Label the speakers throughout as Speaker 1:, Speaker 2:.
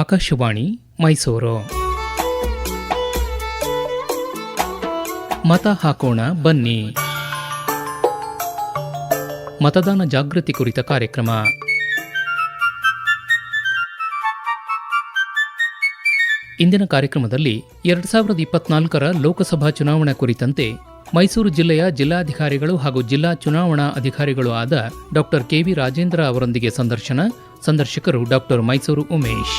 Speaker 1: ಆಕಾಶವಾಣಿ ಮೈಸೂರು. ಮತ ಹಾಕೋಣ ಬನ್ನಿ. ಮತದಾನ ಜಾಗೃತಿ ಕುರಿತ ಕಾರ್ಯಕ್ರಮ. ಇಂದಿನ ಕಾರ್ಯಕ್ರಮದಲ್ಲಿ ಎರಡು ಸಾವಿರದ ಇಪ್ಪತ್ನಾಲ್ಕರ ಲೋಕಸಭಾ ಚುನಾವಣೆ ಕುರಿತಂತೆ ಮೈಸೂರು ಜಿಲ್ಲೆಯ ಜಿಲ್ಲಾಧಿಕಾರಿಗಳು ಹಾಗೂ ಜಿಲ್ಲಾ ಚುನಾವಣಾ ಅಧಿಕಾರಿಗಳು ಆದ ಡಾಕ್ಟರ್ ಕೆವಿ ರಾಜೇಂದ್ರ ಅವರೊಂದಿಗೆ ಸಂದರ್ಶನ, ಸಂದರ್ಶಕರು ಡಾಕ್ಟರ್ ಮೈಸೂರು ಉಮೇಶ್.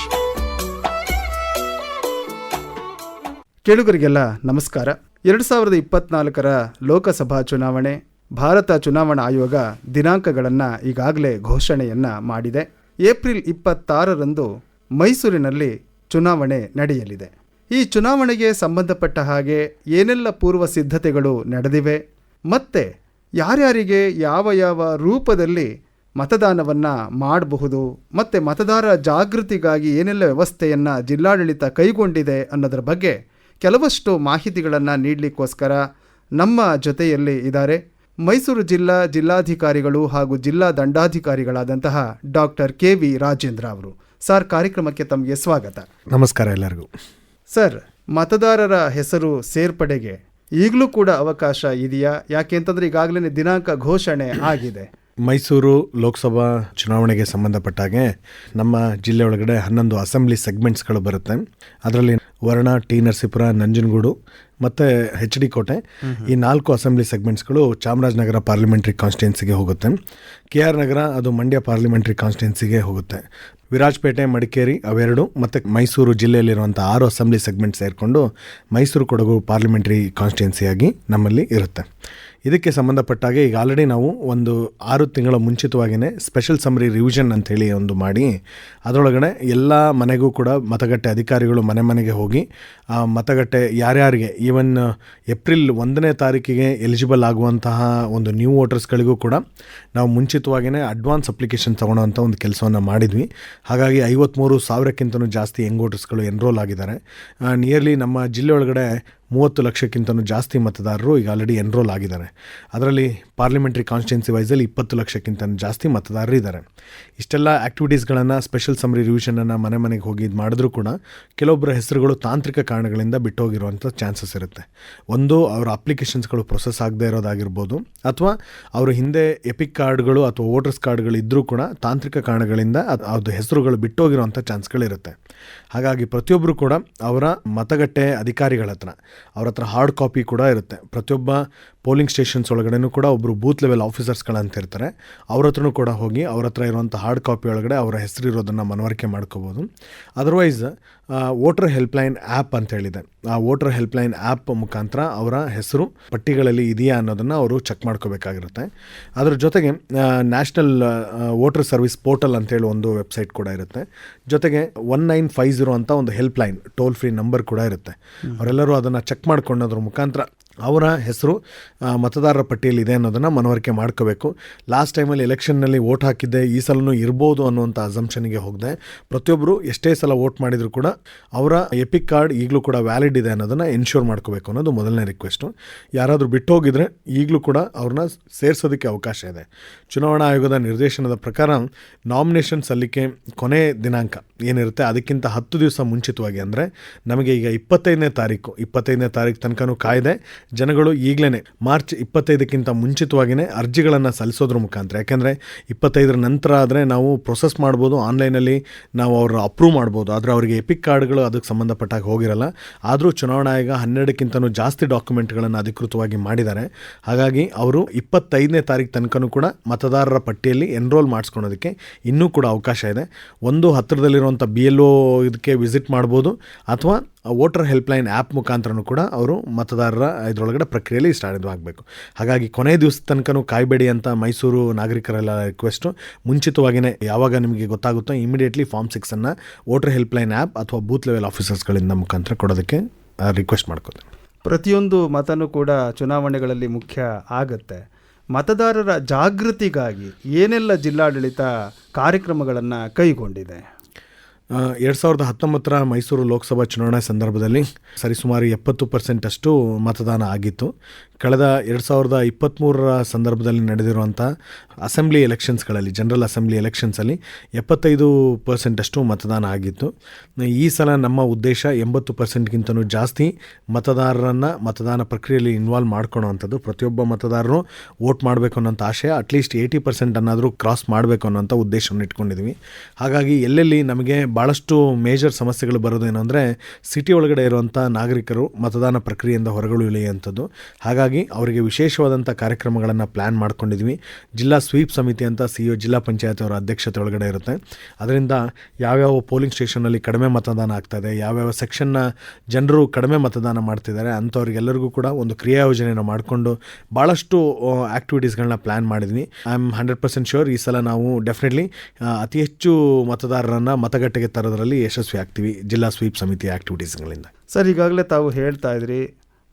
Speaker 2: ಕೇಳುಗರಿಗೆಲ್ಲ ನಮಸ್ಕಾರ. ಎರಡು ಸಾವಿರದ ಇಪ್ಪತ್ನಾಲ್ಕರ ಲೋಕಸಭಾ ಚುನಾವಣೆ, ಭಾರತ ಚುನಾವಣಾ ಆಯೋಗ ದಿನಾಂಕಗಳನ್ನು ಈಗಾಗಲೇ ಘೋಷಣೆಯನ್ನ ಮಾಡಿದೆ. ಏಪ್ರಿಲ್ ಇಪ್ಪತ್ತಾರರಂದು ಮೈಸೂರಿನಲ್ಲಿ ಚುನಾವಣೆ ನಡೆಯಲಿದೆ. ಈ ಚುನಾವಣೆಗೆ ಸಂಬಂಧಪಟ್ಟ ಹಾಗೆ ಏನೆಲ್ಲ ಪೂರ್ವ ಸಿದ್ಧತೆಗಳು ನಡೆದಿವೆ, ಮತ್ತೆ ಯಾರ್ಯಾರಿಗೆ ಯಾವ ಯಾವ ರೂಪದಲ್ಲಿ ಮತದಾನವನ್ನು ಮಾಡಬಹುದು, ಮತ್ತು ಮತದಾರ ಜಾಗೃತಿಗಾಗಿ ಏನೆಲ್ಲ ವ್ಯವಸ್ಥೆಯನ್ನು ಜಿಲ್ಲಾಡಳಿತ ಕೈಗೊಂಡಿದೆ ಅನ್ನೋದರ ಬಗ್ಗೆ ಕೆಲವಷ್ಟು ಮಾಹಿತಿಗಳನ್ನು ನೀಡಲಿಕ್ಕೋಸ್ಕರ ನಮ್ಮ ಜೊತೆಯಲ್ಲಿ ಇದ್ದಾರೆ ಮೈಸೂರು ಜಿಲ್ಲಾ ಜಿಲ್ಲಾಧಿಕಾರಿಗಳು ಹಾಗೂ ಜಿಲ್ಲಾ ದಂಡಾಧಿಕಾರಿಗಳಾದಂತಹ ಡಾಕ್ಟರ್ ಕೆ ವಿ ರಾಜೇಂದ್ರ ಅವರು. ಸರ್ ಕಾರ್ಯಕ್ರಮಕ್ಕೆ ತಮಗೆ ಸ್ವಾಗತ.
Speaker 3: ನಮಸ್ಕಾರ ಎಲ್ಲರಿಗೂ.
Speaker 2: ಸರ್ ಮತದಾರರ ಹೆಸರು ಸೇರ್ಪಡೆಗೆ ಈಗಲೂ ಕೂಡ ಅವಕಾಶ ಇದೆಯಾ? ಯಾಕೆ ಅಂತಂದ್ರೆ ಈಗಾಗಲೇ ದಿನಾಂಕ ಘೋಷಣೆ ಆಗಿದೆ.
Speaker 3: ಮೈಸೂರು ಲೋಕಸಭಾ ಚುನಾವಣೆಗೆ ಸಂಬಂಧಪಟ್ಟ ಹಾಗೆ ನಮ್ಮ ಜಿಲ್ಲೆ ಒಳಗಡೆ ಹನ್ನೊಂದು ಅಸೆಂಬ್ಲಿ ಸೆಗ್ಮೆಂಟ್ಸ್ಗಳು ಬರುತ್ತೆ. ಅದರಲ್ಲಿ ವರ್ಣ, ಟಿ ನರಸೀಪುರ, ನಂಜನಗೂಡು, ಮತ್ತು ಹೆಚ್ ಡಿ ಕೋಟೆ. ಈ ನಾಲ್ಕು ಅಸೆಂಬ್ಲಿ ಸೆಗ್ಮೆಂಟ್ಸ್ಗಳು ಚಾಮರಾಜನಗರ ಪಾರ್ಲಿಮೆಂಟ್ರಿ ಕಾನ್ಸ್ಟಿಟ್ಯೆನ್ಸಿಗೆ ಹೋಗುತ್ತೆ. ಕೆ ಆರ್ ನಗರ, ಅದು ಮಂಡ್ಯ ಪಾರ್ಲಿಮೆಂಟ್ರಿ ಕಾನ್ಸ್ಟಿಟ್ಯೆನ್ಸಿಗೆ ಹೋಗುತ್ತೆ. ವಿರಾಜಪೇಟೆ, ಮಡಿಕೇರಿ ಅವೆರಡು ಮತ್ತು ಮೈಸೂರು ಜಿಲ್ಲೆಯಲ್ಲಿರುವಂಥ ಆರು ಅಸೆಂಬ್ಲಿ ಸೆಗ್ಮೆಂಟ್ ಸೇರಿಕೊಂಡು ಮೈಸೂರು ಕೊಡಗು ಪಾರ್ಲಿಮೆಂಟ್ರಿ ಕಾನ್ಸ್ಟಿಟ್ಯೆನ್ಸಿಯಾಗಿ ನಮ್ಮಲ್ಲಿ ಇರುತ್ತೆ. ಇದಕ್ಕೆ ಸಂಬಂಧಪಟ್ಟಾಗೆ ಈಗ ಆಲ್ರೆಡಿ ನಾವು ಒಂದು ಆರು ತಿಂಗಳ ಮುಂಚಿತವಾಗಿಯೇ ಸ್ಪೆಷಲ್ ಸಮರಿ ರಿವಿಷನ್ ಅಂತೇಳಿ ಒಂದು ಮಾಡಿ, ಅದರೊಳಗಡೆ ಎಲ್ಲ ಮನೆಗೂ ಕೂಡ ಮತಗಟ್ಟೆ ಅಧಿಕಾರಿಗಳು ಮನೆ ಮನೆಗೆ ಹೋಗಿ ಆ ಮತಗಟ್ಟೆ ಯಾರ್ಯಾರಿಗೆ ಈವನ್ ಏಪ್ರಿಲ್ ಒಂದನೇ ತಾರೀಕಿಗೆ ಎಲಿಜಿಬಲ್ ಆಗುವಂತಹ ಒಂದು ನ್ಯೂ ವೋಟರ್ಸ್ಗಳಿಗೂ ಕೂಡ ನಾವು ಮುಂಚಿತವಾಗಿಯೇ ಅಡ್ವಾನ್ಸ್ ಅಪ್ಲಿಕೇಶನ್ ತೊಗೊಳ್ಳೋವಂಥ ಒಂದು ಕೆಲಸವನ್ನು ಮಾಡಿದ್ವಿ. ಹಾಗಾಗಿ ಐವತ್ತ್ಮೂರು ಸಾವಿರಕ್ಕಿಂತಲೂ ಜಾಸ್ತಿ ಯಂಗ್ ವೋಟರ್ಸ್ಗಳು ಎನ್ರೋಲ್ ಆಗಿದ್ದಾರೆ. ನಿಯರ್ಲಿ ನಮ್ಮ ಜಿಲ್ಲೆ ಒಳಗಡೆ ಮೂವತ್ತು ಲಕ್ಷಕ್ಕಿಂತಲೂ ಜಾಸ್ತಿ ಮತದಾರರು ಈಗ ಆಲ್ರೆಡಿ ಎನ್ರೋಲ್ ಆಗಿದ್ದಾರೆ. ಅದರಲ್ಲಿ ಪಾರ್ಲಿಮೆಂಟ್ರಿ ಕಾನ್ಸ್ಟಿಟ್ಯೂನ್ಸಿ ವೈಸಲ್ಲಿ ಇಪ್ಪತ್ತು ಲಕ್ಷಕ್ಕಿಂತ ಜಾಸ್ತಿ ಮತದಾರರು ಇದ್ದಾರೆ. ಇಷ್ಟೆಲ್ಲ ಆ್ಯಕ್ಟಿವಿಟೀಸ್ಗಳನ್ನು ಸ್ಪೆಷಲ್ ಸಮ್ರಿ ರಿವಿಷನನ್ನು ಮನೆ ಮನೆಗೆ ಹೋಗಿ ಇದು ಮಾಡಿದ್ರೂ ಕೂಡ ಕೆಲವೊಬ್ಬರ ಹೆಸರುಗಳು ತಾಂತ್ರಿಕ ಕಾರಣಗಳಿಂದ ಬಿಟ್ಟೋಗಿರುವಂಥ ಚಾನ್ಸಸ್ ಇರುತ್ತೆ. ಒಂದು, ಅವರ ಅಪ್ಲಿಕೇಶನ್ಸ್ಗಳು ಪ್ರೊಸೆಸ್ ಆಗದೇ ಇರೋದಾಗಿರ್ಬೋದು, ಅಥವಾ ಅವರು ಹಿಂದೆ ಎಪಿಕ್ ಕಾರ್ಡ್ಗಳು ಅಥವಾ ವೋಟರ್ಸ್ ಕಾರ್ಡ್ಗಳು ಇದ್ದರೂ ಕೂಡ ತಾಂತ್ರಿಕ ಕಾರಣಗಳಿಂದ ಅದು ಹೆಸರುಗಳು ಬಿಟ್ಟೋಗಿರುವಂಥ ಚಾನ್ಸ್ಗಳಿರುತ್ತೆ ಹಾಗಾಗಿ ಪ್ರತಿಯೊಬ್ಬರು ಕೂಡ ಅವರ ಮತಗಟ್ಟೆ ಅಧಿಕಾರಿಗಳ ಹತ್ರ ಅವ್ರ ಹತ್ರ ಹಾರ್ಡ್ ಕಾಪಿ ಕೂಡ ಇರುತ್ತೆ. ಪ್ರತಿಯೊಬ್ಬ ಪೋಲಿಂಗ್ ಸ್ಟೇಷನ್ಸ್ ಒಳಗಡೆನೂ ಕೂಡ ಒಬ್ಬರು ಬೂತ್ ಲೆವೆಲ್ ಆಫೀಸರ್ಸ್ಗಳಂತ ಇರ್ತಾರೆ ಅವ್ರ ಹತ್ರನೂ ಕೂಡ ಹೋಗಿ ಅವ್ರ ಹತ್ರ ಇರುವಂಥ ಹಾರ್ಡ್ ಕಾಪಿ ಒಳಗಡೆ ಅವರ ಹೆಸರು ಇರೋದನ್ನು ಮನವರಿಕೆ ಮಾಡ್ಕೋಬೋದು. ಅದರ್ವೈಸ್ ವೋಟರ್ ಹೆಲ್ಪ್ಲೈನ್ ಆ್ಯಪ್ ಅಂತ ಹೇಳಿದೆ. ಆ ವೋಟರ್ ಹೆಲ್ಪ್ಲೈನ್ ಆ್ಯಪ್ ಮುಖಾಂತರ ಅವರ ಹೆಸರು ಪಟ್ಟಿಗಳಲ್ಲಿ ಇದೆಯಾ ಅನ್ನೋದನ್ನು ಅವರು ಚೆಕ್ ಮಾಡ್ಕೋಬೇಕಾಗಿರುತ್ತೆ. ಅದರ ಜೊತೆಗೆ ನ್ಯಾಷನಲ್ ವೋಟರ್ ಸರ್ವಿಸ್ ಪೋರ್ಟಲ್ ಅಂತೇಳಿ ಒಂದು ವೆಬ್ಸೈಟ್ ಕೂಡ ಇರುತ್ತೆ. ಜೊತೆಗೆ ಒನ್ ನೈನ್ ಫೈವ್ ಜೀರೋ ಅಂತ ಒಂದು ಹೆಲ್ಪ್ಲೈನ್ ಟೋಲ್ ಫ್ರೀ ನಂಬರ್ ಕೂಡ ಇರುತ್ತೆ. ಅವರೆಲ್ಲರೂ ಅದನ್ನು ಚೆಕ್ ಮಾಡ್ಕೊಳ್ಳೋದ್ರ ಮುಖಾಂತರ ಅವರ ಹೆಸರು ಮತದಾರರ ಪಟ್ಟಿಯಲ್ಲಿ ಇದೆ ಅನ್ನೋದನ್ನು ಮನವರಿಕೆ ಮಾಡ್ಕೋಬೇಕು. ಲಾಸ್ಟ್ ಟೈಮಲ್ಲಿ ಎಲೆಕ್ಷನ್ನಲ್ಲಿ ವೋಟ್ ಹಾಕಿದ್ದೆ, ಈ ಸಲನೂ ಇರ್ಬೋದು ಅನ್ನುವಂಥ ಅಸಂಪ್ಷನ್ಗೆ ಹೋಗಿದೆ. ಪ್ರತಿಯೊಬ್ಬರು ಎಷ್ಟೇ ಸಲ ವೋಟ್ ಮಾಡಿದರೂ ಕೂಡ ಅವರ ಎಪಿಕ್ ಕಾರ್ಡ್ ಈಗಲೂ ಕೂಡ ವ್ಯಾಲಿಡ್ ಇದೆ ಅನ್ನೋದನ್ನು ಎನ್ಶೂರ್ ಮಾಡ್ಕೋಬೇಕು ಅನ್ನೋದು ಮೊದಲನೇ ರಿಕ್ವೆಸ್ಟು ಯಾರಾದರೂ ಬಿಟ್ಟು ಹೋಗಿದ್ರೆ ಈಗಲೂ ಕೂಡ ಅವ್ರನ್ನ ಸೇರಿಸೋದಕ್ಕೆ ಅವಕಾಶ ಇದೆ. ಚುನಾವಣಾ ಆಯೋಗದ ನಿರ್ದೇಶನದ ಪ್ರಕಾರ ನಾಮಿನೇಷನ್ ಸಲ್ಲಿಕೆ ಕೊನೆ ದಿನಾಂಕ ಏನಿರುತ್ತೆ, ಅದಕ್ಕಿಂತ ಹತ್ತು ದಿವಸ ಮುಂಚಿತವಾಗಿ ಅಂದರೆ ನಮಗೆ ಈಗ ಇಪ್ಪತ್ತೈದನೇ ತಾರೀಕು. ಇಪ್ಪತ್ತೈದನೇ ತಾರೀಕು ತನಕನೂ ಕಾಯ್ದೆ. ಜನಗಳು ಈಗಲೇ ಮಾರ್ಚ್ ಇಪ್ಪತ್ತೈದಕ್ಕಿಂತ ಮುಂಚಿತವಾಗಿಯೇ ಅರ್ಜಿಗಳನ್ನು ಸಲ್ಲಿಸೋದ್ರ ಮುಖಾಂತರ. ಯಾಕೆಂದರೆ ಇಪ್ಪತ್ತೈದರ ನಂತರ ಆದರೆ ನಾವು ಪ್ರೊಸೆಸ್ ಮಾಡ್ಬೋದು ಆನ್ಲೈನಲ್ಲಿ ನಾವು ಅವರು ಅಪ್ರೂವ್ ಮಾಡ್ಬೋದು. ಆದರೆ ಅವರಿಗೆ ಎಪಿಕ್ ಕಾರ್ಡ್ಗಳು ಅದಕ್ಕೆ ಸಂಬಂಧಪಟ್ಟಾಗ ಹೋಗಿರಲ್ಲ. ಆದರೂ ಚುನಾವಣಾ ಆಯೋಗ ಹನ್ನೆರಡಕ್ಕಿಂತನೂ ಜಾಸ್ತಿ ಡಾಕ್ಯುಮೆಂಟ್ಗಳನ್ನು ಅಧಿಕೃತವಾಗಿ ಮಾಡಿದ್ದಾರೆ. ಹಾಗಾಗಿ ಅವರು ಇಪ್ಪತ್ತೈದನೇ ತಾರೀಕು ತನಕನೂ ಕೂಡ ಮತದಾರರ ಪಟ್ಟಿಯಲ್ಲಿ ಎನ್ರೋಲ್ ಮಾಡಿಸ್ಕೊಳೋದಕ್ಕೆ ಇನ್ನೂ ಕೂಡ ಅವಕಾಶ ಇದೆ. ಒಂದು ಹತ್ತಿರದಲ್ಲಿರುವಂಥ ಬಿ ಎಲ್ ಒ ಇದಕ್ಕೆ ವಿಸಿಟ್ ಮಾಡ್ಬೋದು. ಅಥವಾ ವೋಟರ್ ಹೆಲ್ಪ್ಲೈನ್ ಆ್ಯಪ್ ಮುಖಾಂತರನೂ ಕೂಡ ಅವರು ಮತದಾರರ ಇದರೊಳಗಡೆ ಪ್ರಕ್ರಿಯೆಯಲ್ಲಿ ಸ್ಟಾರ್ಟ್ ಆಗಬೇಕು. ಹಾಗಾಗಿ ಕೊನೆ ದಿವಸ ತನಕನೂ ಕಾಯಬೇಡಿ ಅಂತ ಮೈಸೂರು ನಾಗರಿಕರೆಲ್ಲ ರಿಕ್ವೆಸ್ಟು ಮುಂಚಿತವಾಗಿಯೇ ಯಾವಾಗ ನಿಮಗೆ ಗೊತ್ತಾಗುತ್ತೋ ಇಮಿಡಿಯೇಟ್ಲಿ ಫಾರ್ಮ್ ಸಿಕ್ಸನ್ನು ವೋಟರ್ ಹೆಲ್ಪ್ಲೈನ್ ಆ್ಯಪ್ ಅಥವಾ ಬೂತ್ ಲೆವೆಲ್ ಆಫೀಸರ್ಸ್ಗಳಿಂದ ಮುಖಾಂತರ ಕೊಡೋದಕ್ಕೆ ರಿಕ್ವೆಸ್ಟ್ ಮಾಡ್ಕೋತೀನಿ.
Speaker 2: ಪ್ರತಿಯೊಂದು ಮತನೂ ಕೂಡ ಚುನಾವಣೆಗಳಲ್ಲಿ ಮುಖ್ಯ ಆಗುತ್ತೆ. ಮತದಾರರ ಜಾಗೃತಿಗಾಗಿ ಏನೆಲ್ಲ ಜಿಲ್ಲಾಡಳಿತ ಕಾರ್ಯಕ್ರಮಗಳನ್ನು ಕೈಗೊಂಡಿದೆ?
Speaker 3: ಎರಡು ಸಾವಿರದ ಹತ್ತೊಂಬತ್ತರ ಮೈಸೂರು ಲೋಕಸಭಾ ಚುನಾವಣಾ ಸಂದರ್ಭದಲ್ಲಿ ಸರಿಸುಮಾರು ಎಪ್ಪತ್ತು ಪರ್ಸೆಂಟಷ್ಟು ಮತದಾನ ಆಗಿತ್ತು. ಕಳೆದ ಎರಡು ಸಾವಿರದ ಇಪ್ಪತ್ತ್ಮೂರರ ಸಂದರ್ಭದಲ್ಲಿ ನಡೆದಿರುವಂಥ ಅಸೆಂಬ್ಲಿ ಎಲೆಕ್ಷನ್ಸ್ಗಳಲ್ಲಿ, ಜನರಲ್ ಅಸೆಂಬ್ಲಿ ಎಲೆಕ್ಷನ್ಸಲ್ಲಿ ಎಪ್ಪತ್ತೈದು ಪರ್ಸೆಂಟಷ್ಟು ಮತದಾನ ಆಗಿತ್ತು. ಈ ಸಲ ನಮ್ಮ ಉದ್ದೇಶ ಎಂಬತ್ತು ಪರ್ಸೆಂಟ್ಗಿಂತಲೂ ಜಾಸ್ತಿ ಮತದಾರರನ್ನು ಮತದಾನ ಪ್ರಕ್ರಿಯೆಯಲ್ಲಿ ಇನ್ವಾಲ್ವ್ ಮಾಡ್ಕೊಳ್ಳೋವಂಥದ್ದು ಪ್ರತಿಯೊಬ್ಬ ಮತದಾರರು ವೋಟ್ ಮಾಡಬೇಕು ಅನ್ನೋಂಥ ಆಶಯ ಅಟ್ಲೀಸ್ಟ್ ಏಯ್ಟಿ ಪರ್ಸೆಂಟ್ ಅನ್ನಾದರೂ ಕ್ರಾಸ್ ಮಾಡಬೇಕು ಅನ್ನೋಂಥ ಉದ್ದೇಶವನ್ನು ಇಟ್ಕೊಂಡಿದ್ವಿ. ಹಾಗಾಗಿ ಎಲ್ಲೆಲ್ಲಿ ನಮಗೆ ಭಾಳಷ್ಟು ಮೇಜರ್ ಸಮಸ್ಯೆಗಳು ಬರೋದೇನೆಂದರೆ ಸಿಟಿ ಒಳಗಡೆ ಇರುವಂಥ ನಾಗರಿಕರು ಮತದಾನ ಪ್ರಕ್ರಿಯೆಯಿಂದ ಹೊರಗುಳಿಯುವಂಥದ್ದು ಹಾಗಾಗಿ ಅವರಿಗೆ ವಿಶೇಷವಾದಂಥ ಕಾರ್ಯಕ್ರಮಗಳನ್ನು ಪ್ಲ್ಯಾನ್ ಮಾಡ್ಕೊಂಡಿದ್ವಿ. ಜಿಲ್ಲಾ ಸ್ವೀಪ್ ಸಮಿತಿ ಅಂತ ಸಿ ಒ ಜಿಲ್ಲಾ ಪಂಚಾಯತ್ ಅವರ ಅಧ್ಯಕ್ಷತೆ ಒಳಗಡೆ ಇರುತ್ತೆ. ಅದರಿಂದ ಯಾವ್ಯಾವ ಪೋಲಿಂಗ್ ಸ್ಟೇಷನಲ್ಲಿ ಕಡಿಮೆ ಮತದಾನ ಆಗ್ತಾಯಿದೆ ಯಾವ್ಯಾವ ಸೆಕ್ಷನ್ನ ಜನರು ಕಡಿಮೆ ಮತದಾನ ಮಾಡ್ತಿದ್ದಾರೆ ಅಂಥವ್ರಿಗೆಲ್ಲರಿಗೂ ಕೂಡ ಒಂದು ಕ್ರಿಯಾ ಯೋಜನೆಯನ್ನು ಮಾಡಿಕೊಂಡು ಭಾಳಷ್ಟು ಆ್ಯಕ್ಟಿವಿಟೀಸ್ಗಳನ್ನ ಪ್ಲ್ಯಾನ್ ಮಾಡಿದ್ವಿ. I am hundred percent sure ಈ ಸಲ ನಾವು ಡೆಫಿನೆಟ್ಲಿ ಅತಿ ಹೆಚ್ಚು ಮತದಾರರನ್ನು ಮತಗಟ್ಟೆಗೆ ತರೋದರಲ್ಲಿ ಯಶಸ್ವಿ ಆಗ್ತೀವಿ ಜಿಲ್ಲಾ ಸ್ವೀಪ್ ಸಮಿತಿ ಆ್ಯಕ್ಟಿವಿಟೀಸ್ಗಳಿಂದ
Speaker 2: ಸರ್, ಈಗಾಗಲೇ ತಾವು ಹೇಳ್ತಾ ಇದ್ರಿ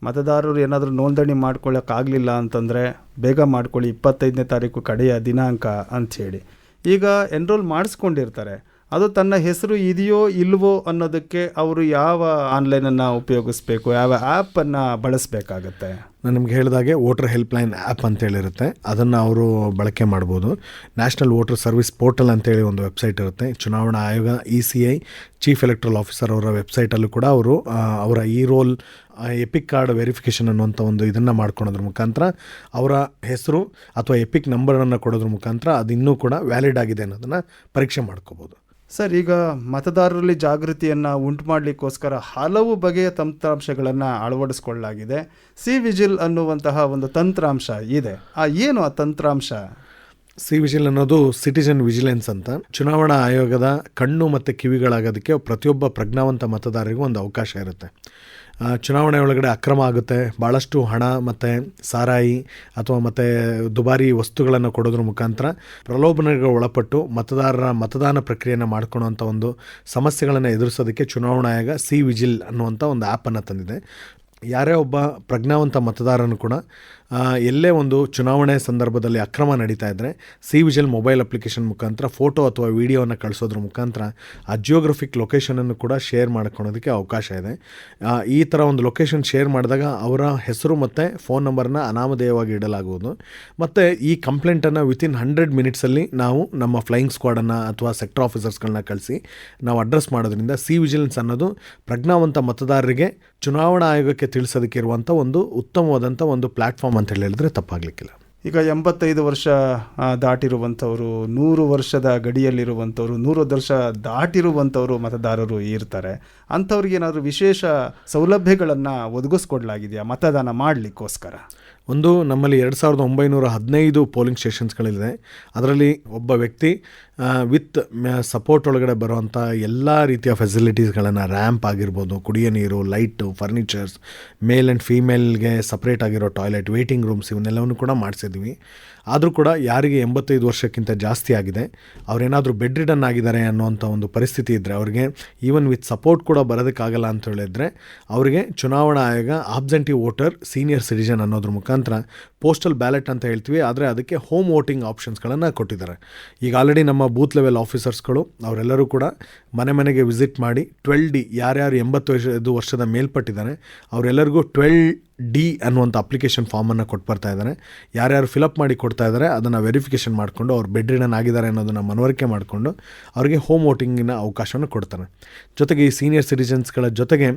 Speaker 2: ಮತದಾರರು ಏನಾದರೂ ನೋಂದಣಿ ಮಾಡ್ಕೊಳ್ಳೋಕ್ಕಾಗಲಿಲ್ಲ ಅಂತಂದರೆ ಬೇಗ ಮಾಡ್ಕೊಳ್ಳಿ, ಇಪ್ಪತ್ತೈದನೇ ತಾರೀಕು ಕಡೆಯ ದಿನಾಂಕ ಅಂಥೇಳಿ ಈಗ ಎನ್ರೋಲ್ ಮಾಡಿಸ್ಕೊಂಡಿರ್ತಾರೆ. ಅದು ತನ್ನ ಹೆಸರು ಇದೆಯೋ ಇಲ್ವೋ ಅನ್ನೋದಕ್ಕೆ ಅವರು ಯಾವ ಆನ್ಲೈನನ್ನು ಉಪಯೋಗಿಸ್ಬೇಕು, ಯಾವ ಆ್ಯಪನ್ನು ಬಳಸಬೇಕಾಗತ್ತೆ?
Speaker 3: ನಾನು ನಿಮ್ಗೆ ಹೇಳಿದಾಗೆ ವೋಟರ್ ಹೆಲ್ಪ್ಲೈನ್ ಆ್ಯಪ್ ಅಂತೇಳಿರುತ್ತೆ ಅದನ್ನು ಅವರು ಬಳಕೆ ಮಾಡ್ಬೋದು. ನ್ಯಾಷನಲ್ ವೋಟರ್ ಸರ್ವಿಸ್ ಪೋರ್ಟಲ್ ಅಂತೇಳಿ ಒಂದು ವೆಬ್ಸೈಟ್ ಇರುತ್ತೆ. ಚುನಾವಣಾ ಆಯೋಗ E C I chief electoral officer ಅವರ ವೆಬ್ಸೈಟಲ್ಲೂ ಕೂಡ ಅವರು ಅವರ ಈ ರೋಲ್ ಎಪಿಕ್ ಕಾರ್ಡ್ ವೆರಿಫಿಕೇಷನ್ ಅನ್ನುವಂಥ ಒಂದು ಇದನ್ನು ಮಾಡ್ಕೊಳೋದ್ರ ಮುಖಾಂತರ ಅವರ ಹೆಸರು ಅಥವಾ ಎಪಿಕ್ ನಂಬರನ್ನು ಕೊಡೋದ್ರ ಮುಖಾಂತರ ಅದು ಇನ್ನೂ ಕೂಡ ವ್ಯಾಲಿಡ್ ಆಗಿದೆ ಅನ್ನೋದನ್ನು ಪರೀಕ್ಷೆ ಮಾಡ್ಕೋಬೋದು.
Speaker 2: ಸರ್, ಈಗ ಮತದಾರರಲ್ಲಿ ಜಾಗೃತಿಯನ್ನು ಉಂಟು ಮಾಡಲಿಕ್ಕೋಸ್ಕರ ಹಲವು ಬಗೆಯ ತಂತ್ರಾಂಶಗಳನ್ನು ಅಳವಡಿಸ್ಕೊಳ್ಳಲಾಗಿದೆ. ಸಿ ವಿಜಿಲ್ ಅನ್ನುವಂತಹ ಒಂದು ತಂತ್ರಾಂಶ ಇದೆ. ಆ ಏನು ಆ ತಂತ್ರಾಂಶ?
Speaker 3: ಸಿ ವಿಜಿಲ್ ಅನ್ನೋದು ಸಿಟಿಜನ್ ವಿಜಿಲೆನ್ಸ್ ಅಂತ. ಚುನಾವಣಾ ಆಯೋಗದ ಕಣ್ಣು ಮತ್ತು ಕಿವಿಗಳಾಗೋದಕ್ಕೆ ಪ್ರತಿಯೊಬ್ಬ ಪ್ರಜ್ಞಾವಂತ ಮತದಾರರಿಗೂ ಒಂದು ಅವಕಾಶ ಇರುತ್ತೆ. ಚುನಾವಣೆ ಒಳಗಡೆ ಅಕ್ರಮ ಆಗುತ್ತೆ. ಭಾಳಷ್ಟು ಹಣ ಮತ್ತು ಸಾರಾಯಿ ಅಥವಾ ಮತ್ತು ದುಬಾರಿ ವಸ್ತುಗಳನ್ನು ಕೊಡೋದ್ರ ಮುಖಾಂತರ ಪ್ರಲೋಭನೆಗೆ ಒಳಪಟ್ಟು ಮತದಾರರ ಮತದಾನ ಪ್ರಕ್ರಿಯೆಯನ್ನು ಮಾಡ್ಕೊಳ್ಳೋವಂಥ ಒಂದು ಸಮಸ್ಯೆಗಳನ್ನು ಎದುರಿಸೋದಕ್ಕೆ ಚುನಾವಣಾ ಆಯೋಗ ಸಿ ವಿಜಿಲ್ ಅನ್ನುವಂಥ ಒಂದು ಆ್ಯಪನ್ನು ತಂದಿದೆ. ಯಾರೇ ಒಬ್ಬ ಪ್ರಜ್ಞಾವಂತ ಮತದಾರನು ಕೂಡ ಎಲ್ಲೇ ಒಂದು ಚುನಾವಣೆ ಸಂದರ್ಭದಲ್ಲಿ ಅಕ್ರಮ ನಡೀತಾ ಇದ್ದರೆ ಸಿ ವಿಜಲ್ ಮೊಬೈಲ್ ಅಪ್ಲಿಕೇಶನ್ ಮುಖಾಂತರ ಫೋಟೋ ಅಥವಾ ವಿಡಿಯೋನ ಕಳಿಸೋದ್ರ ಮುಖಾಂತರ ಆ ಜಿಯೋಗ್ರಫಿಕ್ ಲೊಕೇಶನನ್ನು ಕೂಡ ಶೇರ್ ಮಾಡ್ಕೊಳೋದಕ್ಕೆ ಅವಕಾಶ ಇದೆ. ಈ ಥರ ಒಂದು ಲೊಕೇಶನ್ ಶೇರ್ ಮಾಡಿದಾಗ ಅವರ ಹೆಸರು ಮತ್ತು ಫೋನ್ ನಂಬರ್ನ ಅನಾಮಧೇಯವಾಗಿ ಇಡಲಾಗುವುದು. ಮತ್ತು ಈ ಕಂಪ್ಲೇಂಟನ್ನು ವಿತಿನ್ ಹಂಡ್ರೆಡ್ ಮಿನಿಟ್ಸಲ್ಲಿ ನಾವು ನಮ್ಮ ಫ್ಲೈಯಿಂಗ್ ಸ್ಕ್ವಾಡನ್ನು ಅಥವಾ ಸೆಕ್ಟರ್ ಆಫೀಸರ್ಸ್ಗಳನ್ನ ಕಳಿಸಿ ನಾವು ಅಡ್ರೆಸ್ ಮಾಡೋದ್ರಿಂದ ಸಿ ವಿಜಿಲೆನ್ಸ್ ಅನ್ನೋದು ಪ್ರಜ್ಞಾವಂತ ಮತದಾರರಿಗೆ ಚುನಾವಣಾ ಆಯೋಗಕ್ಕೆ ತಿಳಿಸೋದಕ್ಕೆ ಇರುವಂಥ ಒಂದು ಉತ್ತಮವಾದಂಥ ಒಂದು ಪ್ಲ್ಯಾಟ್ಫಾರ್ಮ್ ಅಂತ ಹೇಳಿ ಹೇಳಿದ್ರೆ ತಪ್ಪಾಗಲಿಕ್ಕಿಲ್ಲ.
Speaker 2: ಈಗ ಎಂಬತ್ತೈದು ವರ್ಷ ದಾಟಿರುವಂಥವರು, ನೂರು ವರ್ಷದ ಗಡಿಯಲ್ಲಿರುವಂಥವ್ರು, ನೂರು ವರ್ಷ ದಾಟಿರುವಂಥವರು ಮತದಾರರು ಇರ್ತಾರೆ. ಅಂಥವ್ರಿಗೇನಾದರೂ ವಿಶೇಷ ಸೌಲಭ್ಯಗಳನ್ನು ಒದಗಿಸ್ಕೊಡ್ಲಾಗಿದೆಯಾ? ಮತದಾನ ಮಾಡಲಿಕ್ಕೋಸ್ಕರ?
Speaker 3: ಒಂದು ನಮ್ಮಲ್ಲಿ ಎರಡು ಸಾವಿರದ ಒಂಬೈನೂರ ಹದಿನೈದು ಪೋಲಿಂಗ್ ಸ್ಟೇಷನ್ಸ್ಗಳಿದೆ. ಅದರಲ್ಲಿ ಒಬ್ಬ ವ್ಯಕ್ತಿ ವಿತ್ ಸಪೋರ್ಟ್ ಒಳಗಡೆ ಬರುವಂಥ ಎಲ್ಲ ರೀತಿಯ ಫೆಸಿಲಿಟೀಸ್ಗಳನ್ನು ರ್ಯಾಂಪ್ ಆಗಿರ್ಬೋದು. ಕುಡಿಯೋ ನೀರು, ಲೈಟು, ಫರ್ನಿಚರ್ಸ್, ಮೇಲ್ ಆ್ಯಂಡ್ ಫೀಮೇಲ್ಗೆ ಸಪ್ರೇಟ್ ಆಗಿರೋ ಟಾಯ್ಲೆಟ್ ವೇಟಿಂಗ್ ರೂಮ್ಸ್ ಇವನ್ನೆಲ್ಲವನ್ನು ಕೂಡ ಮಾಡಿಸಿದ್ವಿ. ಆದರೂ ಕೂಡ ಯಾರಿಗೆ ಎಂಬತ್ತೈದು ವರ್ಷಕ್ಕಿಂತ ಜಾಸ್ತಿ ಆಗಿದೆ, ಅವರೇನಾದರೂ ಬೆಡ್ ರಿಡನ್ ಆಗಿದ್ದಾರೆ ಅನ್ನುವಂಥ ಒಂದು ಪರಿಸ್ಥಿತಿ ಇದ್ದರೆ ಅವರಿಗೆ ಈವನ್ ವಿತ್ ಸಪೋರ್ಟ್ ಕೂಡ ಬರೋದಕ್ಕಾಗಲ್ಲ ಅಂತ ಹೇಳಿದ್ರೆ, ಅವರಿಗೆ ಚುನಾವಣಾ ಆಯೋಗ ಆಬ್ಸೆಂಟಿ ವೋಟರ್ ಸೀನಿಯರ್ ಸಿಟಿಜನ್ ಅನ್ನೋದ್ರ ಮುಖಾಂತರ ಪೋಸ್ಟಲ್ ಬ್ಯಾಲೆಟ್ ಅಂತ ಹೇಳ್ತೀವಿ, ಆದರೆ ಅದಕ್ಕೆ ಹೋಮ್ ವೋಟಿಂಗ್ ಆಪ್ಷನ್ಸ್ಗಳನ್ನು ಕೊಟ್ಟಿದ್ದಾರೆ. ಈಗ ಆಲ್ರೆಡಿ ನಮ್ಮ ಬೂತ್ ಲೆವೆಲ್ ಆಫೀಸರ್ಸ್ಗಳು ಅವರೆಲ್ಲರೂ ಕೂಡ ಮನೆ ಮನೆಗೆ ವಿಸಿಟ್ ಮಾಡಿ ಟ್ವೆಲ್ ಡಿ ಯಾರ್ಯಾರು ಎಂಬತ್ತು ವರ್ಷ ವರ್ಷದ ಮೇಲ್ಪಟ್ಟಿದ್ದಾರೆ, ಅವರೆಲ್ಲರಿಗೂ ಟ್ವೆಲ್ ಡಿ ಅನ್ನುವಂಥ ಅಪ್ಲಿಕೇಶನ್ ಫಾರ್ಮನ್ನು ಕೊಟ್ಟು ಬರ್ತಾ ಇದ್ದಾರೆ ಯಾರ್ಯಾರು ಫಿಲಪ್ ಮಾಡಿ ಕೊಡ್ತಾ ಇದ್ದಾರೆ ಅದನ್ನು ವೆರಿಫಿಕೇಷನ್ ಮಾಡಿಕೊಂಡು ಅವ್ರು ಬೆಡ್ ರಿಡನ್ ಆಗಿದ್ದಾರೆ ಅನ್ನೋದನ್ನು ಮನವರಿಕೆ ಮಾಡಿಕೊಂಡು ಅವರಿಗೆ ಹೋಮ್ ವೋಟಿಂಗಿನ ಅವಕಾಶವನ್ನು ಕೊಡ್ತಾರೆ. ಜೊತೆಗೆ ಈ ಸೀನಿಯರ್ ಸಿಟಿಜನ್ಸ್ಗಳ ಜೊತೆಗೆ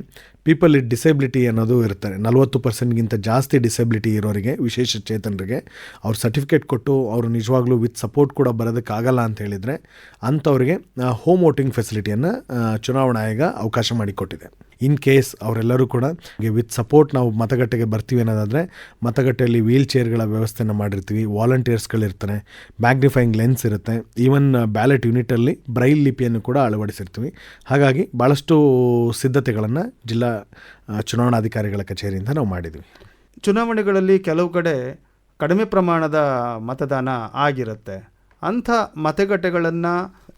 Speaker 3: ಪೀಪಲ್ ವಿತ್ ಡಿಸೇಬಿಲಿಟಿ ಅನ್ನೋದು ಇರ್ತಾರೆ ನಲವತ್ತು ಪರ್ಸೆಂಟ್ಗಿಂತ ಜಾಸ್ತಿ ಡಿಸೇಬಿಲಿಟಿ ಇರೋರಿಗೆ, ವಿಶೇಷ ಚೇತನರಿಗೆ ಅವ್ರ ಸರ್ಟಿಫಿಕೇಟ್ ಕೊಟ್ಟು ಅವರು ನಿಜವಾಗ್ಲೂ ವಿತ್ ಸಪೋರ್ಟ್ ಕೂಡ ಬರೋದಕ್ಕಾಗಲ್ಲ ಅಂತ ಹೇಳಿದರೆ ಅಂಥವ್ರಿಗೆ ಹೋಮ್ ವೋಟಿಂಗ್ ಫೆಸಿಲಿಟಿಯನ್ನು ಚುನಾವಣಾ ಆಯೋಗ ಅವಕಾಶ ಮಾಡಿಕೊಟ್ಟಿದೆ. ಇನ್ ಕೇಸ್ ಅವರೆಲ್ಲರೂ ಕೂಡ ವಿತ್ ಸಪೋರ್ಟ್ ನಾವು ಮತಗಟ್ಟೆಗೆ ಬರ್ತೀವಿ ಅನ್ನೋದಾದರೆ, ಮತಗಟ್ಟೆಯಲ್ಲಿ ವೀಲ್ ಚೇರ್ಗಳ ವ್ಯವಸ್ಥೆನ ಮಾಡಿರ್ತೀವಿ, ವಾಲಂಟಿಯರ್ಸ್ಗಳಿರ್ತಾರೆ, ಮ್ಯಾಗ್ನಿಫೈಯಿಂಗ್ ಲೆನ್ಸ್ ಇರುತ್ತೆ, ಈವನ್ ಬ್ಯಾಲೆಟ್ ಯೂನಿಟಲ್ಲಿ ಬ್ರೈಲ್ ಲಿಪಿಯನ್ನು ಕೂಡ ಅಳವಡಿಸಿರ್ತೀವಿ. ಹಾಗಾಗಿ ಭಾಳಷ್ಟು ಸಿದ್ಧತೆಗಳನ್ನು ಜಿಲ್ಲಾ ಚುನಾವಣಾಧಿಕಾರಿಗಳ ಕಚೇರಿಯಿಂದ ನಾವು ಮಾಡಿದ್ವಿ.
Speaker 2: ಚುನಾವಣೆಗಳಲ್ಲಿ ಕೆಲವು ಕಡೆ ಕಡಿಮೆ ಪ್ರಮಾಣದ ಮತದಾನ ಆಗಿರುತ್ತೆ. ಅಂಥ ಮತಗಟ್ಟೆಗಳನ್ನು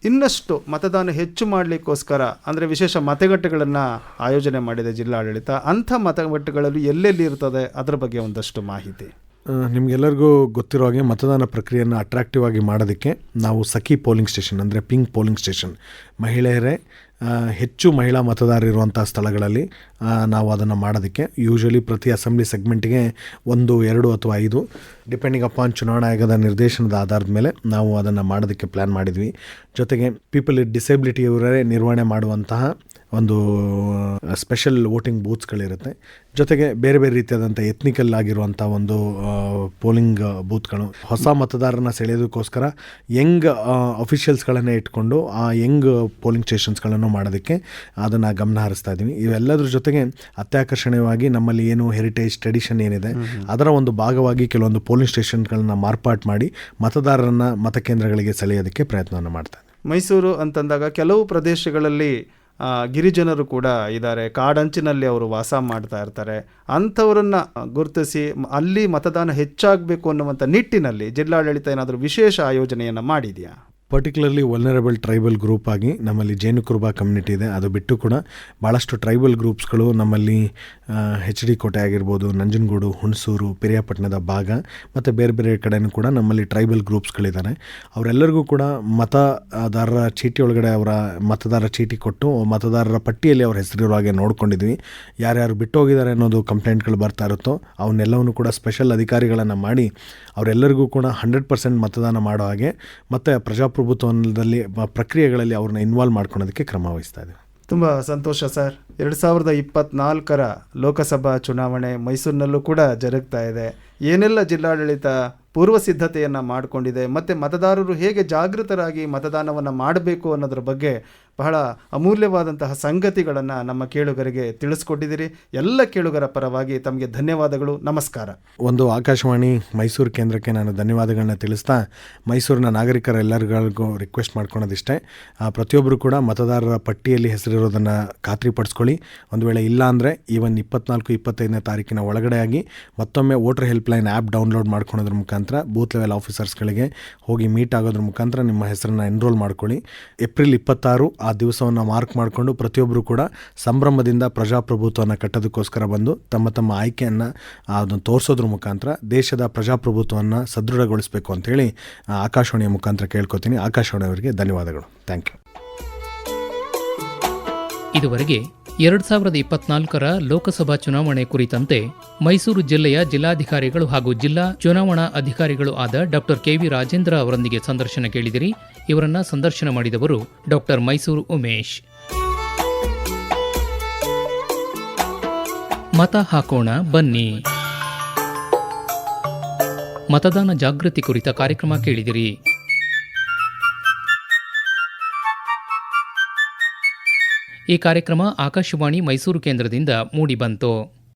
Speaker 2: ಇನ್ನಷ್ಟು ಮತದಾನ ಹೆಚ್ಚು ಮಾಡಲಿಕ್ಕೋಸ್ಕರ, ಅಂದರೆ ವಿಶೇಷ ಮತಗಟ್ಟೆಗಳನ್ನು ಆಯೋಜನೆ ಮಾಡಿದೆ ಜಿಲ್ಲಾಡಳಿತ. ಅಂಥ ಮತಗಟ್ಟೆಗಳಲ್ಲಿ ಎಲ್ಲೆಲ್ಲಿ ಇರ್ತದೆ? ಅದರ ಬಗ್ಗೆ ಒಂದಷ್ಟು ಮಾಹಿತಿ.
Speaker 3: ನಿಮಗೆಲ್ಲರಿಗೂ ಗೊತ್ತಿರೋ ಹಾಗೆ ಮತದಾನ ಪ್ರಕ್ರಿಯೆಯನ್ನು ಅಟ್ರಾಕ್ಟಿವ್ ಆಗಿ ಮಾಡೋದಕ್ಕೆ ನಾವು ಸಖಿ ಪೋಲಿಂಗ್ ಸ್ಟೇಷನ್, ಅಂದರೆ ಪಿಂಕ್ ಪೋಲಿಂಗ್ ಸ್ಟೇಷನ್. ಮಹಿಳೆಯರೇ ಹೆಚ್ಚು ಮಹಿಳಾ ಮತದಾರರಿರುವಂಥ ಸ್ಥಳಗಳಲ್ಲಿ ನಾವು ಅದನ್ನು ಮಾಡೋದಕ್ಕೆ. ಯೂಶ್ವಲಿ ಪ್ರತಿ ಅಸೆಂಬ್ಲಿ ಸೆಗ್ಮೆಂಟ್ಗೆ ಒಂದು, ಎರಡು ಅಥವಾ ಐದು. ಡಿಪೆಂಡಿಂಗ್ ಅಪಾನ್ ಚುನಾವಣಾ ಆಯೋಗದ ನಿರ್ದೇಶನದ ಆಧಾರದ ಮೇಲೆ ನಾವು ಅದನ್ನು ಮಾಡೋದಕ್ಕೆ ಪ್ಲ್ಯಾನ್ ಮಾಡಿದ್ವಿ. ಜೊತೆಗೆ ಪೀಪಲ್ ವಿತ್ ಡಿಸೇಬಿಲಿಟಿ ಇವರೇ ನಿರ್ವಹಣೆ ಮಾಡುವಂತಹ ಒಂದು ಸ್ಪೆಷಲ್ ವೋಟಿಂಗ್ ಬೂತ್ಸ್ಗಳಿರುತ್ತೆ ಜೊತೆಗೆ ಬೇರೆ ಬೇರೆ ರೀತಿಯಾದಂಥ ಎತ್ನಿಕಲ್ ಆಗಿರುವಂಥ ಒಂದು ಪೋಲಿಂಗ್ ಬೂತ್ಗಳು ಹೊಸ ಮತದಾರರನ್ನ ಸೆಳೆಯೋದಕ್ಕೋಸ್ಕರ ಯಂಗ್ ಅಫಿಷಿಯಲ್ಸ್ಗಳನ್ನೇ ಇಟ್ಕೊಂಡು ಆ ಯಂಗ್ ಪೋಲಿಂಗ್ ಸ್ಟೇಷನ್ಸ್ಗಳನ್ನು ಮಾಡೋದಕ್ಕೆ ಅದನ್ನು ಗಮನ ಹರಿಸ್ತಾ ಇದ್ದೀವಿ ಇವೆಲ್ಲದ್ರ ಜೊತೆಗೆ ಅತ್ಯಾಕರ್ಷಣೀಯವಾಗಿ ನಮ್ಮಲ್ಲಿ ಏನು ಹೆರಿಟೇಜ್ ಟ್ರೆಡಿಷನ್ ಏನಿದೆ ಅದರ ಒಂದು ಭಾಗವಾಗಿ ಕೆಲವೊಂದು ಪೋಲಿಂಗ್ ಸ್ಟೇಷನ್ಗಳನ್ನ ಮಾರ್ಪಾಟ್ ಮಾಡಿ ಮತದಾರರನ್ನ ಮತಕೇಂದ್ರಗಳಿಗೆ ಸೆಳೆಯೋದಕ್ಕೆ ಪ್ರಯತ್ನವನ್ನು ಮಾಡ್ತಾ ಇದ್ದೀವಿ
Speaker 2: ಮೈಸೂರು ಅಂತಂದಾಗ ಕೆಲವು ಪ್ರದೇಶಗಳಲ್ಲಿ ಗಿರಿಜನರು ಕೂಡ ಇದ್ದಾರೆ. ಕಾಡಂಚಿನಲ್ಲಿ ಅವರು ವಾಸ ಮಾಡ್ತಾ ಇರ್ತಾರೆ. ಅಂಥವರನ್ನ ಗುರುತಿಸಿ ಅಲ್ಲಿ ಮತದಾನ ಹೆಚ್ಚಾಗಬೇಕು ಅನ್ನುವಂಥ ನಿಟ್ಟಿನಲ್ಲಿ ಜಿಲ್ಲಾಡಳಿತ ಏನಾದರೂ ವಿಶೇಷ ಆಯೋಜನೆಯನ್ನು ಮಾಡಿದೆಯಾ?
Speaker 3: ಪರ್ಟಿಕ್ಯುಲರ್ಲಿ ವಲ್ನರಬಲ್ ಟ್ರೈಬಲ್ ಗ್ರೂಪ್ ಆಗಿ ನಮ್ಮಲ್ಲಿ ಜೇನು ಕುರುಬ ಕಮ್ಯುನಿಟಿ ಇದೆ. ಅದು ಬಿಟ್ಟು ಕೂಡ ಭಾಳಷ್ಟು ಟ್ರೈಬಲ್ ಗ್ರೂಪ್ಸ್ಗಳು ನಮ್ಮಲ್ಲಿ ಹೆಚ್ ಡಿ ಕೋಟೆ ಆಗಿರ್ಬೋದು, ನಂಜನಗೂಡು, ಹುಣಸೂರು, ಪಿರಿಯಾಪಟ್ಟಣದ ಭಾಗ ಮತ್ತು ಬೇರೆ ಬೇರೆ ಕಡೆಯೂ ಕೂಡ ನಮ್ಮಲ್ಲಿ ಟ್ರೈಬಲ್ ಗ್ರೂಪ್ಸ್ಗಳಿದ್ದಾರೆ ಅವರೆಲ್ಲರಿಗೂ ಕೂಡ ಮತದಾರರ ಚೀಟಿ ಒಳಗಡೆ ಅವರ ಮತದಾರರ ಚೀಟಿ ಕೊಟ್ಟು ಮತದಾರರ ಪಟ್ಟಿಯಲ್ಲಿ ಅವ್ರ ಹೆಸರಿರೋ ಹಾಗೆ ನೋಡ್ಕೊಂಡಿದ್ವಿ. ಯಾರ್ಯಾರು ಬಿಟ್ಟು ಹೋಗಿದ್ದಾರೆ ಅನ್ನೋದು ಕಂಪ್ಲೇಂಟ್ಗಳು ಬರ್ತಾ ಇರುತ್ತೋ ಅವನ್ನೆಲ್ಲವನ್ನು ಕೂಡ ಸ್ಪೆಷಲ್ ಅಧಿಕಾರಿಗಳನ್ನು ಮಾಡಿ ಅವರೆಲ್ಲರಿಗೂ ಕೂಡ ಹಂಡ್ರೆಡ್ ಪರ್ಸೆಂಟ್ ಮತದಾನ ಮಾಡೋ ಹಾಗೆ ಮತ್ತು ಪ್ರಜಾಪ್ರಭುತ್ವದಲ್ಲಿ ಪ್ರಕ್ರಿಯೆಗಳಲ್ಲಿ ಅವ್ರನ್ನ ಇನ್ವಾಲ್ವ್ ಮಾಡ್ಕೊಳೋದಕ್ಕೆ ಕ್ರಮ ವಹಿಸ್ತಾ ಇದೆ
Speaker 2: ತುಂಬ ಸಂತೋಷ ಸರ್. ಎರಡು ಸಾವಿರದ ಇಪ್ಪತ್ನಾಲ್ಕರ ಲೋಕಸಭಾ ಚುನಾವಣೆ ಮೈಸೂರಿನಲ್ಲೂ ಕೂಡ ಜರುಗ್ತಾ ಇದೆ. ಏನೆಲ್ಲ ಜಿಲ್ಲಾಡಳಿತ ಪೂರ್ವ ಸಿದ್ಧತೆಯನ್ನು ಮಾಡಿಕೊಂಡಿದೆ ಮತ್ತು ಮತದಾರರು ಹೇಗೆ ಜಾಗೃತರಾಗಿ ಮತದಾನವನ್ನು ಮಾಡಬೇಕು ಅನ್ನೋದ್ರ ಬಗ್ಗೆ ಬಹಳ ಅಮೂಲ್ಯವಾದಂತಹ ಸಂಗತಿಗಳನ್ನು ನಮ್ಮ ಕೇಳುಗರಿಗೆ ತಿಳಿಸ್ಕೊಟ್ಟಿದ್ದೀರಿ. ಎಲ್ಲ ಕೇಳುಗರ ಪರವಾಗಿ ತಮಗೆ ಧನ್ಯವಾದಗಳು. ನಮಸ್ಕಾರ.
Speaker 3: ಒಂದು ಆಕಾಶವಾಣಿ ಮೈಸೂರು ಕೇಂದ್ರಕ್ಕೆ ನಾನು ಧನ್ಯವಾದಗಳನ್ನ ತಿಳಿಸ್ತಾ ಮೈಸೂರಿನ ನಾಗರಿಕರೆಲ್ಲರಿಗೂ ರಿಕ್ವೆಸ್ಟ್ ಮಾಡ್ಕೊಳೋದಿಷ್ಟೇ. ಆ, ಪ್ರತಿಯೊಬ್ಬರು ಕೂಡ ಮತದಾರರ ಪಟ್ಟಿಯಲ್ಲಿ ಹೆಸರಿರೋದನ್ನು ಖಾತ್ರಿಪಡಿಸ್ಕೊಳ್ಳಿ. ಒಂದು ವೇಳೆ ಇಲ್ಲ ಅಂದರೆ ಈವನ್ ಇಪ್ಪತ್ನಾಲ್ಕು ಇಪ್ಪತ್ತೈದನೇ ತಾರೀಕಿನ ಒಳಗಡೆಯಾಗಿ ಮತ್ತೊಮ್ಮೆ ವೋಟರ್ ಹೆಲ್ಪ್ಲೈನ್ ಆ್ಯಪ್ ಡೌನ್ಲೋಡ್ ಮಾಡ್ಕೊಳೋದ್ರ ಮುಖಾಂತರ ಬೂತ್ ಲೆವೆಲ್ ಆಫೀಸರ್ಸ್ಗಳಿಗೆ ಹೋಗಿ ಮೀಟ್ ಆಗೋದ್ರ ಮುಖಾಂತರ ನಿಮ್ಮ ಹೆಸರನ್ನು ಎನ್ರೋಲ್ ಮಾಡ್ಕೊಳ್ಳಿ. ಏಪ್ರಿಲ್ ಇಪ್ಪತ್ತಾರು ಆ ದಿವಸವನ್ನು ಮಾರ್ಕ್ ಮಾಡಿಕೊಂಡು ಪ್ರತಿಯೊಬ್ಬರು ಕೂಡ ಸಂಭ್ರಮದಿಂದ ಪ್ರಜಾಪ್ರಭುತ್ವವನ್ನು ಕಟ್ಟೋದಕ್ಕೋಸ್ಕರ ಬಂದು ತಮ್ಮ ತಮ್ಮ ಆಯ್ಕೆಯನ್ನು ಅದನ್ನು ತೋರಿಸೋದ್ರ ಮುಖಾಂತರ ದೇಶದ ಪ್ರಜಾಪ್ರಭುತ್ವವನ್ನು ಸದೃಢಗೊಳಿಸಬೇಕು ಅಂತೇಳಿ ಆಕಾಶವಾಣಿಯ ಮುಖಾಂತರ ಕೇಳ್ಕೊತೀನಿ. ಆಕಾಶವಾಣಿಯವರಿಗೆ ಧನ್ಯವಾದಗಳು. ಥ್ಯಾಂಕ್ ಯು
Speaker 1: ಇದುವರೆಗೆ ಎರಡು ಸಾವಿರದ ಇಪ್ಪತ್ನಾಲ್ಕರ ಲೋಕಸಭಾ ಚುನಾವಣೆ ಕುರಿತಂತೆ ಮೈಸೂರು ಜಿಲ್ಲೆಯ ಜಿಲ್ಲಾಧಿಕಾರಿಗಳು ಹಾಗೂ ಜಿಲ್ಲಾ ಚುನಾವಣಾ ಅಧಿಕಾರಿಗಳು ಆದ ಡಾಕ್ಟರ್ ಕೆವಿ ರಾಜೇಂದ್ರ ಅವರೊಂದಿಗೆ ಸಂದರ್ಶನ ಕೇಳಿದಿರಿ. ಇವರನ್ನ ಸಂದರ್ಶನ ಮಾಡಿದವರು ಡಾಕ್ಟರ್ ಮೈಸೂರು ಉಮೇಶ್. ಮತ ಹಾಕೋಣ, ಬನ್ನಿ. ಮತದಾನ ಜಾಗೃತಿ ಕುರಿತ ಕಾರ್ಯಕ್ರಮ ಕೇಳಿದಿರಿ. ಈ ಕಾರ್ಯಕ್ರಮ ಆಕಾಶವಾಣಿ ಮೈಸೂರು ಕೇಂದ್ರದಿಂದ ಮೂಡಿಬಂತು.